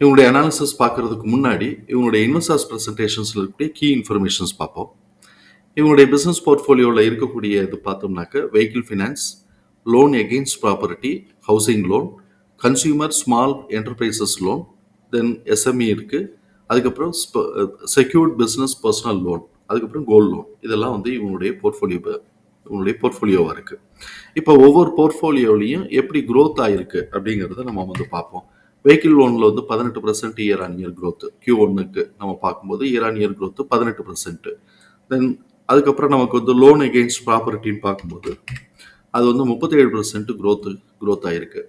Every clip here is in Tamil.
இவங்களுடைய அனாலிசிஸ் பார்க்கறதுக்கு முன்னாடி இவங்களுடைய இன்வெஸ்டர்ஸ் ப்ரெசன்டேஷன்ஸில் இருக்கக்கூடிய கீ இன்ஃபர்மேஷன்ஸ் பார்ப்போம். இவங்களுடைய பிஸ்னஸ் போர்ட்ஃபோலியோவில் இருக்கக்கூடிய இது பார்த்தோம்னாக்க vehicle finance loan against property housing loan consumer small enterprises loan then SME இருக்குது அதுக்கப்புறம் செக்யூர்ட் பிஸ்னஸ் பர்சனல் லோன் அதுக்கப்புறம் கோல்ட் லோன் இதெல்லாம் வந்து இவங்களுடைய போர்ட்ஃபோலியோ இவங்களுடைய போர்ட்ஃபோலியோவாக இருக்குது இப்போ ஒவ்வொரு போர்ட்ஃபோலியோலையும் எப்படி க்ரோத் ஆகிருக்கு அப்படிங்கிறத நம்ம வந்து பார்ப்போம். வெஹிக்கிள் லோனில் வந்து பதினெட்டு percent year on year growth Q ஒன்னுக்கு நம்ம பார்க்கும்போது இயர் ஆன் இயர் க்ரோத்து பதினெட்டு பர்சன்ட்டு தென் அதுக்கப்புறம் நமக்கு வந்து லோன் எகெயின்ஸ்ட் ப்ராப்பர்ட்டின்னு பார்க்கும்போது அது வந்து முப்பத்தேழு பர்சன்ட் க்ரோத்து க்ரோத் ஆகிருக்கு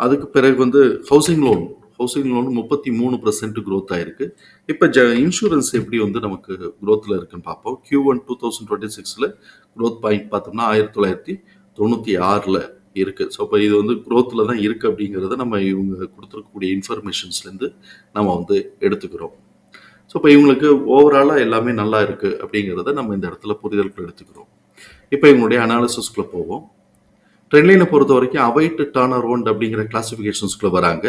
அதுக்கு பிறகு வந்து ஹவுசிங் லோன் ஹவுசிங் லோன் முப்பத்தி மூணு பர்சன்ட் க்ரோத் ஆயிருக்கு. இப்போ ஜ இன்சூரன்ஸ் எப்படி வந்து நமக்கு க்ரோத்தில் இருக்குன்னு பார்ப்போம். Q one two thousand twenty சிக்ஸில் க்ரோத் பாயிண்ட் பார்த்தோம்னா ஆயிரத்தி தொள்ளாயிரத்தி தொண்ணூற்றி ஆறில் இருக்குது ஸோ இப்போ இது வந்து குரோத்தில் தான் இருக்குது அப்படிங்கிறத நம்ம இவங்க கொடுத்துருக்கக்கூடிய இன்ஃபர்மேஷன்ஸ்லேருந்து நம்ம வந்து எடுத்துக்கிறோம். ஸோ இப்போ இவங்களுக்கு ஓவராலாக எல்லாமே நல்லா இருக்குது அப்படிங்கிறத நம்ம இந்த இடத்துல புரிதலுக்குள்ள எடுத்துக்கிறோம். இப்போ இவங்களுடைய அனாலிசிஸ்க்குள்ளே போவோம். ட்ரெண்ட்லைனை பொறுத்த வரைக்கும் அவைட் டர்ன் அரவுண்ட் அப்படிங்கிற கிளாஸிஃபிகேஷன்ஸ்குள்ளே வராங்க.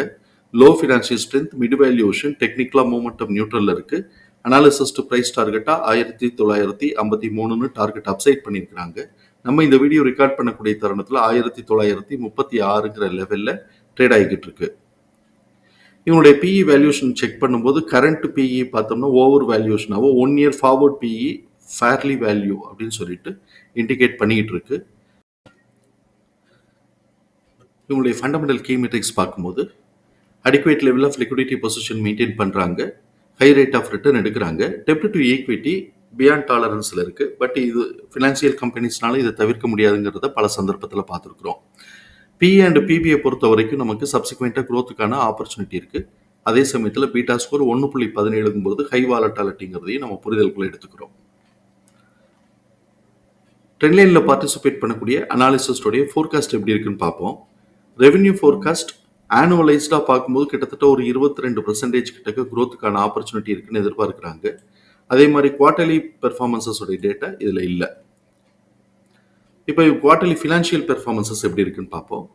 Low financial strength mid valuation டெக்னிக்கலாக மூமெண்டம் நியூட்ரலில் இருக்குது அனாலிசிஸ் டு ப்ரைஸ் டார்கெட்டாக ஆயிரத்தி தொள்ளாயிரத்தி ஐம்பத்தி மூணுன்னு டார்கெட் அப்சைட் பண்ணியிருக்கிறாங்க. நம்ம இந்த வீடியோ ரெக்கார்ட் பண்ணக்கூடிய தருணத்தில் ஆயிரத்தி தொள்ளாயிரத்தி முப்பத்தி ஆறுங்கிற லெவலில் ட்ரேட் ஆகிக்கிட்டு இருக்கு. இவனுடைய பிஇ வேல்யூஷன் செக் பண்ணும்போது கரண்ட் பிஇ பார்த்தோம்னா over வேல்யூஷனாவோ one year forward PE fairly value அப்படின்னு சொல்லிட்டு இண்டிகேட் பண்ணிக்கிட்டு இருக்கு. இவங்களுடைய ஃபண்டமெண்டல் கீ மெட்ரிக்ஸ் பார்க்கும்போது adequate level of liquidity position maintain பண்ணுறாங்க ஹை ரேட் ஆஃப் ரிட்டர்ன் எடுக்கிறாங்க. டெப்ட் டு ஈக்விட்டி பியாண்ட் டாலரன்ஸில் இருக்குது பட் இது ஃபினான்சியல் கம்பெனிஸ்னால இதை தவிர்க்க முடியாதுங்கிறத பல சந்தர்ப்பத்தில் பார்த்துருக்குறோம். பி அண்ட் பிபியை பொறுத்த வரைக்கும் நமக்கு சப்சிக்வெண்ட்டாக க்ரோத்துக்கான ஆப்பர்ச்சுனிட்டி இருக்குது அதே சமயத்தில் பீட்டா ஸ்கோர் ஒன்று புள்ளி பதினேழுங்கும் போது ஹை வாலட்டாலிட்டிங்கிறதையும் நம்ம புரிதலுக்குள்ள எடுத்துக்கிறோம். ட்ரெண்ட்லைனில் பார்ட்டிசிபேட் பண்ணக்கூடிய அனாலிசிஸ்டோடைய ஃபோர்காஸ்ட் எப்படி இருக்குன்னு பார்ப்போம். ரெவென்யூ ஃபோர்காஸ்ட் ஆனுவலைஸ்டாக பார்க்கும்போது கிட்டத்தட்ட ஒரு இருபத்தி ரெண்டு பர்சன்டேஜ் கிட்டக்க க்ரோத்துக்கான ஆப்பர்ச்சுனிட்டி இருக்குன்னு எதிர்பார்க்குறாங்க. அதே மாதிரி குவார்ட்டர்லி பெர்ஃபார்மன்ஸஸோடைய டேட்டா இதில் இல்லை. இப்போ குவார்ட்டர்லி ஃபினான்ஷியல் பெர்ஃபார்மன்ஸஸ் எப்படி இருக்குன்னு பார்ப்போம்.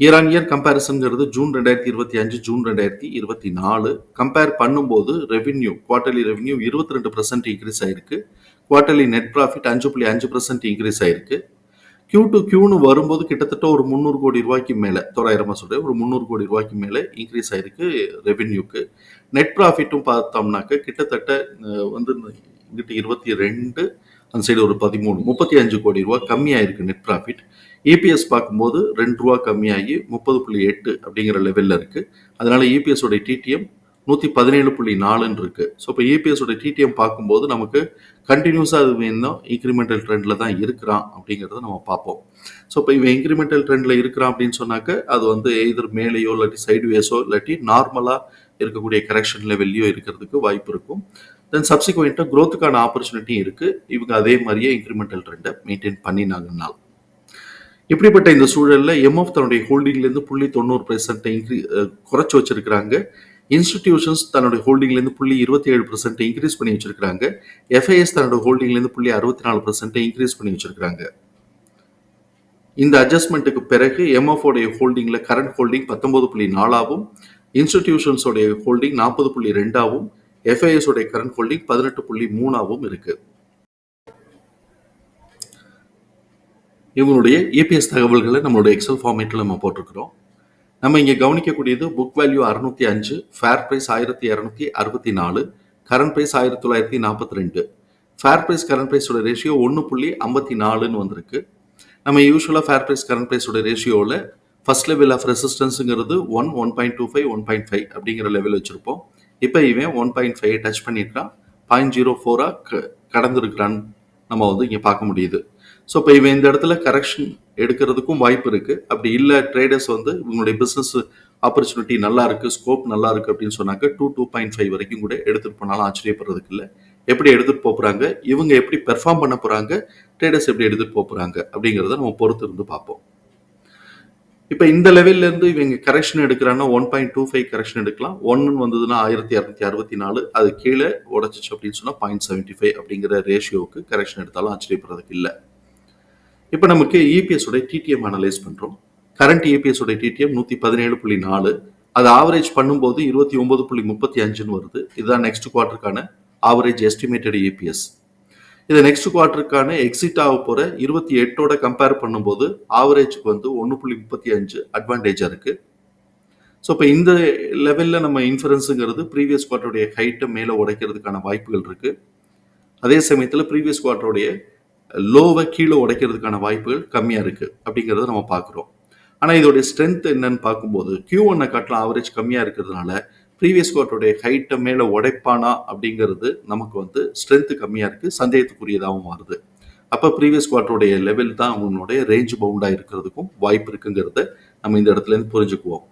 இயர் ஆன் இயர் கம்பேரிசன்ங்கிறது ஜூன் ரெண்டாயிரத்தி இருபத்தி அஞ்சு ஜூன் ரெண்டாயிரத்தி இருபத்தி நாலு. கம்பேர் பண்ணும்போது ரெவென்யூ குவார்டர்லி ரெவென்யூ இருபத்தி ரெண்டு பர்சன்ட் இன்க்ரீஸ் ஆயிருக்கு. குவார்ட்டர்லி நெட் ப்ராஃபிட் அஞ்சு புள்ளி அஞ்சு பர்சன்ட் இன்க்ரீஸ் ஆயிருக்கு. கியூ டு கியூன்னு வரும்போது கிட்டத்தட்ட ஒரு முந்நூறு கோடி ரூபாய்க்கு மேலே தோராயிரமாக சொல்கிறேன் ஒரு முந்நூறு கோடி ரூபாய்க்கு மேலே இன்க்ரீஸ் ஆயிருக்கு ரெவென்யூக்கு நெட் ப்ராஃபிட்டும் பார்த்தோம்னாக்க கிட்டத்தட்ட வந்து இங்கிட்ட இருபத்தி ரெண்டு அந்த சைடு ஒரு பதிமூணு முப்பத்தி அஞ்சு கோடி ரூபா கம்மியாயிருக்கு நெட் ப்ராஃபிட் இபிஎஸ் பார்க்கும்போது ரெண்டு ரூபா கம்மியாகி முப்பது புள்ளி எட்டு அப்படிங்கிற லெவலில் இருக்குது அதனால் இபிஎஸோடைய டிடிஎம் நூற்றி பதினேழு புள்ளி நாலுன்னு இருக்குது ஸோ இப்போ EPS டிடிஎம் பார்க்கும்போது நமக்கு கண்டினியூஸாக அது வேணும் இன்க்ரிமெண்டல் ட்ரெண்டில் தான் இருக்கிறான் அப்படிங்கிறத நம்ம பார்ப்போம். ஸோ இப்போ இவன் இன்க்ரிமெண்டல் ட்ரெண்டில் இருக்கிறான் அப்படின்னு சொன்னாக்க அது வந்து எதிர் மேலேயோ இல்லாட்டி சைடுவேஸோ இல்லாட்டி நார்மலாக இருக்கக்கூடிய கரெக்ஷன் லெவல்லையோ இருக்கிறதுக்கு வாய்ப்பு இருக்கும். தென் சப்சிக்வெண்ட்டாக க்ரோத்துக்கான ஆப்பர்ச்சுனிட்டியும் இருக்குது இவங்க அதே மாதிரியே இன்க்ரிமெண்டல் ட்ரெண்டை மெயின்டைன் பண்ணினாங்கனால் இப்படிப்பட்ட இந்த சூழலில் எம்எஃப் தன்னுடைய ஹோல்டிங்லேருந்து புள்ளி தொண்ணூறு பெர்சென்ட்டை இன்க்ரீ குறைச்சி வச்சிருக்கிறாங்க. இன்ஸ்டிடியூஷன்ஸ் தன்னுடைய ஹோல்டிங்லேருந்து புள்ளி இருபத்தி ஏழு பர்சன்ட் இன்க்ரீஸ் பண்ணி வச்சிருக்காங்க எஃப்ஐஎஸ் தன்னோட ஹோல்டிங்லேருந்து புள்ளி அறுபத்தி நாலு பர்சன்ட் இன்க்ரீஸ் பண்ணி வச்சிருக்காங்க இந்த அட்ஜஸ்ட்மெண்ட்டுக்கு பிறகு எம்எஃப் உடைய ஹோல்டிங்கில் கரண்ட் ஹோல்டிங் பத்தொன்பது புள்ளி நாலாவும் இன்ஸ்டிடியூஷன்ஸோடைய ஹோல்டிங் நாற்பது புள்ளி ரெண்டாவும் எஃப்ஐஎஸ் உடைய கரண்ட் ஹோல்டிங் பதினெட்டு புள்ளி மூணாவும் இருக்கு. இவங்களுடைய இபிஎஸ் தகவல்களை நம்மளுடைய எக்ஸல் ஃபார்மேட்டில் நம்ம போட்டிருக்கிறோம். நம்ம இங்கே கவனிக்கக்கூடியது புக் வேல்யூ அறுநூத்தி அஞ்சு ஃபேர் ப்ரைஸ் ஆயிரத்தி இரநூத்தி அறுபத்தி நாலு கரண்ட் ப்ரைஸ் ஆயிரத்தி தொள்ளாயிரத்தி நாற்பத்தி ரெண்டு. ஃபேர் ப்ரைஸ் கரண்ட் ப்ரைஸோட ரேஷியோ ஒன்று புள்ளி ஐம்பத்தி நாலுன்னு வந்திருக்கு. நம்ம யூஸ்வலாக ஃபேர் ப்ரைஸ் கரண்ட் ப்ரைஸோட ரேஷியோவில் first level of ரெசிஸ்டன்ஸுங்கிறது one one point two five one point five அப்படிங்கிற லெவல் வச்சுருப்போம். இப்போ இவன் ஒன் பாயிண்ட் ஃபைவ் டச் பண்ணியிருக்கான். பாயிண்ட் ஜீரோ ஃபோராக க கடந்திருக்கிறான்னு நம்ம வந்து இங்கே பார்க்க முடியுது. ஸோ இப்போ இவன் இந்த இடத்துல கரெக்ஷன் எடுக்கிறதுக்கும் வாய்ப்பு இருக்குது அப்படி இல்லை ட்ரேடர்ஸ் வந்து இவங்களுடைய பிஸ்னஸ் ஆப்பர்ச்சுனிட்டி நல்லா இருக்குது ஸ்கோப் நல்லா இருக்குது அப்படின்னு சொன்னாக்க டூ டூ பாயிண்ட் ஃபைவ் வரைக்கும் கூட எடுத்துட்டு போனாலும் ஆச்சரியப்படுறதுக்கு இல்லை. எப்படி எடுத்துகிட்டு போகிறாங்க இவங்க எப்படி பெர்ஃபார்ம் பண்ண போகிறாங்க ட்ரேடர்ஸ் எப்படி எடுத்துகிட்டு போகிறாங்க அப்படிங்கிறத நம்ம பொறுத்து இருந்து பார்ப்போம். இப்போ இந்த லெவல்ல இருந்து இவங்க correction எடுக்கிறாங்கன்னா one point two five correction எடுக்கலாம். ஒன்னு வந்ததுன்னா ஆயிரத்தி இரநூத்தி அறுபத்தி நாலு அது கீழே உடச்சிச்சு அப்படின்னு சொன்னா பாயிண்ட் செவன்டி ஃபைவ் அப்படிங்கிற ரேஷியோவுக்கு கரெக்ஷன் எடுத்தாலும் ஆச்சரியப்படுறதுக்கு இல்லை. இப்போ நமக்கு இபிஎஸ் உடைய டிடிஎம் அனலைஸ் பண்றோம். கரண்ட் இபிஎஸ் உடைய டிடிஎம் நூத்தி பதினேழு புள்ளி நாலு. அது ஆவரேஜ் பண்ணும்போது இருபத்தி ஒன்பது புள்ளி முப்பத்தி அஞ்சுன்னு வருது. இதுதான் நெக்ஸ்ட் குவார்ட்டருக்கான ஆவரேஜ் எஸ்டிமேட்டட் இபிஎஸ் இது நெக்ஸ்ட் குவார்ட்டருக்கான எக்ஸிட் ஆக போற இருபத்தி எட்டோட கம்பேர் பண்ணும்போது ஆவரேஜ்க்கு வந்து ஒன்று புள்ளி முப்பத்தி அஞ்சு அட்வான்டேஜா இருக்கு. ஸோ இப்போ இந்த லெவலில் நம்ம இன்ஃபரன்ஸுங்கிறது ப்ரீவியஸ் குவார்ட்டருடைய ஹைட்டை மேலே உடைக்கிறதுக்கான வாய்ப்புகள் இருக்கு. அதே சமயத்தில் ப்ரீவியஸ் குவார்ட்டருடைய லோவை கீழே உடைக்கிறதுக்கான வாய்ப்புகள் கம்மியாக இருக்கு அப்படிங்கிறத நம்ம பார்க்குறோம். ஆனால் இதோடைய ஸ்ட்ரென்த் என்னன்னு பார்க்கும்போது கியூ ஒன்னை காட்டிலும் ஆவரேஜ் கம்மியாக இருக்கிறதுனால ப்ரீவியஸ் கோர்ட்டுடைய ஹைட்டை மேலே உடைப்பானா அப்படிங்கிறது நமக்கு வந்து ஸ்ட்ரென்த்து கம்மியாக இருக்குது சந்தேகத்துக்குரியதாகவும் வருது அப்போ ப்ரீவியஸ் குவார்ட்டருடைய லெவல் தான் அவங்களுடைய ரேஞ்ச் பவுண்டாக இருக்கிறதுக்கும் வாய்ப்பு இருக்குங்கிறத நம்ம இந்த இடத்துல இருந்து புரிஞ்சுக்குவோம்.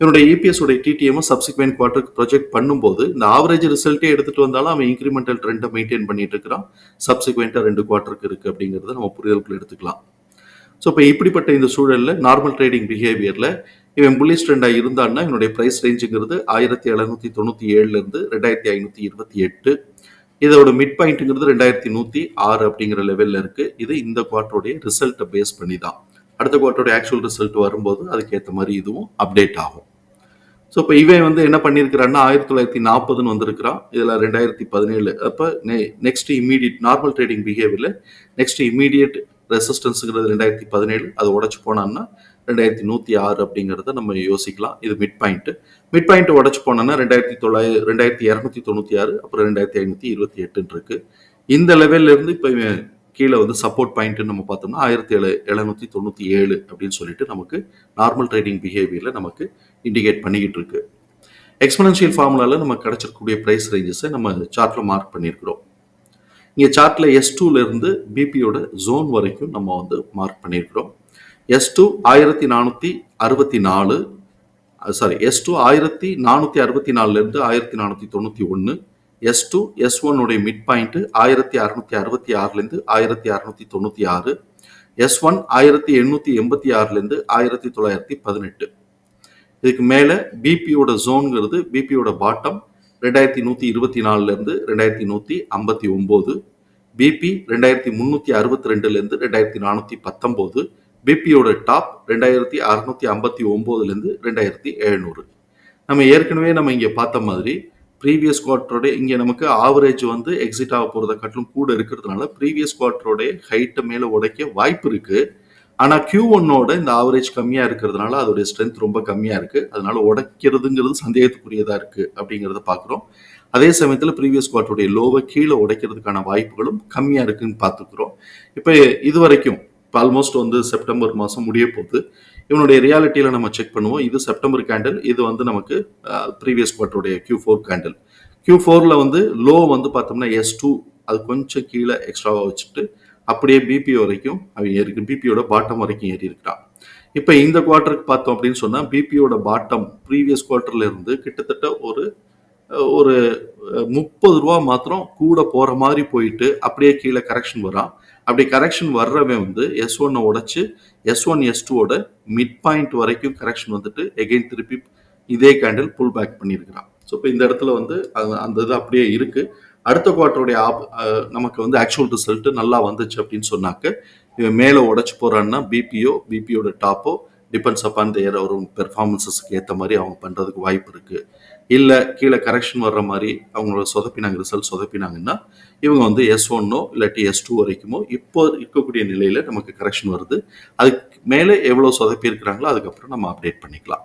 இவனுடைய இபிஎஸ் உடைய டிடிஎம் சப்சிக்வெண்ட் குவார்ட்டருக்கு ப்ரொஜெக்ட் பண்ணும்போது இந்த ஆவரேஜ் ரிசல்ட்டே எடுத்துட்டு வந்தாலும் அவன் இன்க்ரிமெண்டல் ட்ரெண்டை மெயின்டைன் பண்ணிட்டு இருக்கிறான். சப்சிக்வெண்ட்டாக ரெண்டு குவார்ட்டருக்கு இருக்குது அப்படிங்கிறத நம்ம புரிதலுக்குள்ள எடுத்துக்கலாம். ஸோ இப்போ இப்படிப்பட்ட இந்த சூழலில் நார்மல் ட்ரேடிங் பிஹேவியரில் இவன் புள்ளி ட்ரெண்டாக இருந்தான்னா இவனுடைய ப்ரைஸ் ரேஞ்சுங்கிறது ஆயிரத்தி எழுநூத்தி தொண்ணூற்றி ஏழுலேருந்து ரெண்டாயிரத்தி ஐநூற்றி இருபத்தி எட்டு. இதோட மிட் பாயிண்ட்டுங்கிறது ரெண்டாயிரத்தி நூற்றி ஆறு அப்படிங்கிற லெவலில் இருக்குது இது இந்த குவார்ட்டருடைய ரிசல்ட்டை பேஸ் பண்ணி தான் அடுத்த குவார்ட்டருடைய ஆக்சுவல் ரிசல்ட் வரும்போது அதுக்கேற்ற மாதிரி இதுவும் அப்டேட் ஆகும். ஸோ இப்போ இவன் வந்து என்ன பண்ணியிருக்கிறான்னா ஆயிரத்தி தொள்ளாயிரத்தி நாற்பதுன்னு வந்திருக்கிறான். இதில் ரெண்டாயிரத்தி பதினேழு. அப்போ நெ நெக்ஸ்ட் இமீடியட் நார்மல் ட்ரேடிங் பிஹேவியரில் நெக்ஸ்ட் இமீடியட் ரெசிஸ்டன்ஸுங்கிறது ரெண்டாயிரத்தி பதினேழு அது உடச்சு போனான்னா ரெண்டாயிரத்தி நூற்றி ஆறு அப்படிங்கிறத நம்ம யோசிக்கலாம். இது மிட் பாயிண்ட்டு மிட் பாயிண்ட் உடச்சு போனோன்னா ரெண்டாயிரத்தி தொள்ளாயிரம் ரெண்டாயிரத்தி இரநூத்தி தொண்ணூற்றி ஆறு அப்புறம் ரெண்டாயிரத்தி ஐநூற்றி இருபத்தி எட்டுன்னு இருக்கு. இந்த லெவல்லேருந்து இப்போ கீழே வந்து சப்போர்ட் பாயிண்ட்னு நம்ம பார்த்தோம்னா ஆயிரத்தி ஏழு எழுநூத்தி தொண்ணூற்றி ஏழு அப்படின்னு சொல்லிட்டு நமக்கு நார்மல் ட்ரேடிங் பிஹேவியரில் நமக்கு இண்டிகேட் பண்ணிக்கிட்டு இருக்கு. எக்ஸ்பனன்ஷியல் ஃபார்முலாவில் நமக்கு கிடச்சிருக்கக்கூடிய ப்ரைஸ் ரேஞ்சஸை நம்ம சார்ட்டில் மார்க் பண்ணியிருக்கிறோம். இங்கே சார்ட்டில் எஸ் டூலேருந்து பிபியோட ஜோன் வரைக்கும் நம்ம வந்து மார்க் பண்ணியிருக்கிறோம். எஸ் டூ ஆயிரத்தி நானூற்றி அறுபத்தி நாலு சாரி எஸ் டூ ஆயிரத்தி நானூற்றி அறுபத்தி நாலுலேருந்து ஆயிரத்தி நானூற்றி தொண்ணூற்றி ஒன்று எஸ் டூ எஸ் ஒன்னுடைய மிட் பாயிண்ட்டு ஆயிரத்தி அறுநூற்றி அறுபத்தி ஆறுலேருந்து ஆயிரத்தி அறுநூற்றி தொண்ணூற்றி ஆறு எஸ் ஒன் ஆயிரத்தி எண்ணூற்றி எண்பத்தி ஆறுலேருந்து ஆயிரத்தி தொள்ளாயிரத்தி பதினெட்டு. இதுக்கு மேலே பிபியோட ஜோனுங்கிறது பிபியோட பாட்டம் ரெண்டாயிரத்தி நூற்றி இருபத்தி நாலுலேருந்து ரெண்டாயிரத்தி நூற்றி ஐம்பத்தி ஒம்பது பிபி ரெண்டாயிரத்தி முந்நூற்றி அறுபத்தி ரெண்டுலேருந்து ரெண்டாயிரத்தி நானூற்றி பத்தொம்போது பிபியோட டாப் ரெண்டாயிரத்தி அறுநூற்றி ஐம்பத்தி ஒம்போதுலேருந்து ரெண்டாயிரத்தி எழுநூறு. நம்ம ஏற்கனவே நம்ம இங்கே பார்த்த மாதிரி ப்ரீவியஸ் குவார்ட்டரோட இங்கே நமக்கு ஆவரேஜ் வந்து எக்ஸிட் ஆக போகிறத காட்டிலும் கூட இருக்கிறதுனால ப்ரீவியஸ் குவார்ட்டரோட ஹைட்டை மேலே உடைக்க வாய்ப்பு இருக்குது ஆனால் கியூ ஒன்னோட இந்த ஆவரேஜ் கம்மியாக இருக்கிறதுனால அதோடைய ஸ்ட்ரென்த் ரொம்ப கம்மியாக இருக்கு. அதனால உடைக்கிறதுங்கிறது சந்தேகத்துக்குரியதாக இருக்கு அப்படிங்கிறத பார்க்குறோம் அதே சமயத்தில் ப்ரீவியஸ் குவார்ட்டருடைய லோவை கீழே உடைக்கிறதுக்கான வாய்ப்புகளும் கம்மியாக இருக்குன்னு பார்த்துக்கிறோம் இப்போ இது வரைக்கும் இப்போ ஆல்மோஸ்ட் வந்து செப்டம்பர் மாதம் முடிய போகுது. இவனுடைய ரியாலிட்டியில் நம்ம செக் பண்ணுவோம். இது செப்டம்பர் கேண்டில் இது வந்து நமக்கு ப்ரீவியஸ் குவார்ட்டருடைய கியூ ஃபோர் கேண்டில் கியூ ஃபோரில் வந்து லோ வந்து பார்த்தோம்னா எஸ் டூ அது கொஞ்சம் கீழே எக்ஸ்ட்ராவாக வச்சுட்டு அப்படியே பிபி வரைக்கும் அவன் ஏறி பிபியோட பாட்டம் வரைக்கும் ஏறி இருக்கிறான் இப்போ இந்த குவார்ட்டருக்கு பார்த்தோம் அப்படின்னு சொன்னால் பிபியோட பாட்டம் ப்ரீவியஸ் குவார்ட்டர்ல இருந்து கிட்டத்தட்ட ஒரு ஒரு முப்பது ரூபா மாத்திரம் கூட போகிற மாதிரி போயிட்டு அப்படியே கீழே கரெக்ஷன் வரான். அப்படி கரெக்ஷன் வர்றவன் வந்து எஸ் ஒன்னை உடச்சு எஸ் ஒன் எஸ் டூவோட மிட் பாயிண்ட் வரைக்கும் கரெக்ஷன் வந்துட்டு எகெயின் திருப்பி இதே கேண்டில் புல் பேக் பண்ணியிருக்கிறான். ஸோ இப்போ இந்த இடத்துல வந்து அந்த இது அப்படியே இருக்குது அடுத்த குவார்ட்டருடைய ஆப் நமக்கு வந்து ஆக்சுவல் ரிசல்ட் நல்லா வந்துச்சு அப்படின்னு சொன்னாக்க இவன் மேலே உடச்சு போறான்னா பிபிஓ பிபியோட டாப்போ டிபெண்ட்ஸ் அப்பான் தேர் ஒரு பெர்ஃபார்மன்ஸஸ்க்கு ஏற்ற மாதிரி அவங்க பண்ணுறதுக்கு வாய்ப்பு இருக்குது இல்லை கீழே கரெக்ஷன் வர்ற மாதிரி அவங்களோட சொதப்பினாங்க ரிசல்ட் சொதப்பினாங்கன்னா இவங்க வந்து எஸ் ஒன்னோ இல்லாட்டி எஸ் டூ வரைக்குமோ இப்போ இருக்கக்கூடிய நிலையில் நமக்கு கரெக்ஷன் வருது. அதுக்கு மேலே எவ்வளோ சொதப்பி இருக்கிறாங்களோ அதுக்கப்புறம் நம்ம அப்டேட் பண்ணிக்கலாம்.